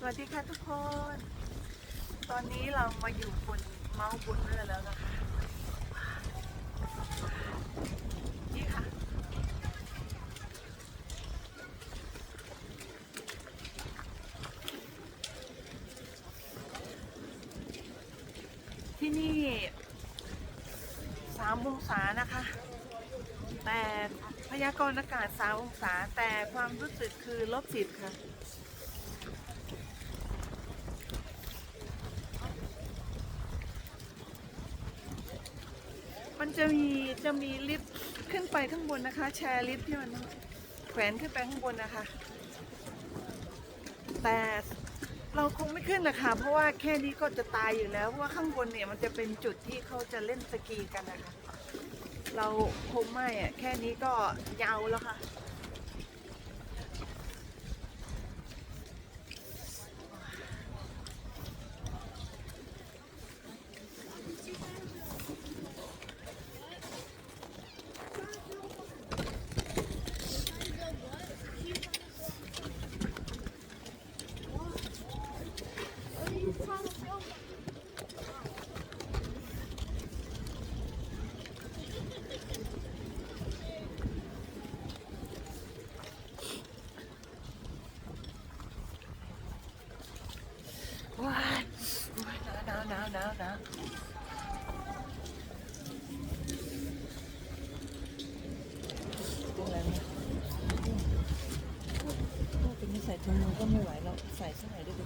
สวัสดีค่ะทุกคน ตอนนี้เรามาอยู่บนเมาส์บุญเรือแล้วนะคะ นี่ค่ะ ที่นี่สามองศานะคะ แต่พยากรณ์อากาศสามองศาแต่ความรู้สึกคือลบสิบค่ะ มันจะมีจะมีลิฟต์ขึ้นไปข้างบนนะคะ แชร์ลิฟต์ที่มันแขวนขึ้นไปข้างบนนะคะ แต่เราคงไม่ขึ้นนะคะเพราะว่าแค่นี้ก็จะตายอยู่แล้วเพราะว่าข้างบนเนี่ยมันจะเป็นจุดที่เขาจะเล่นสกีกันนะคะ เราคงไม่อะแค่นี้ก็ยาวแล้วค่ะ ว้ายว้าย หนาวหนาวหนาวหนาวหนาวเป็นไรเนี่ยโอ้เป็นไม่ใส่ถุงมือก็ไม่ไหวแล้วใส่สักหน่ด้วยดิ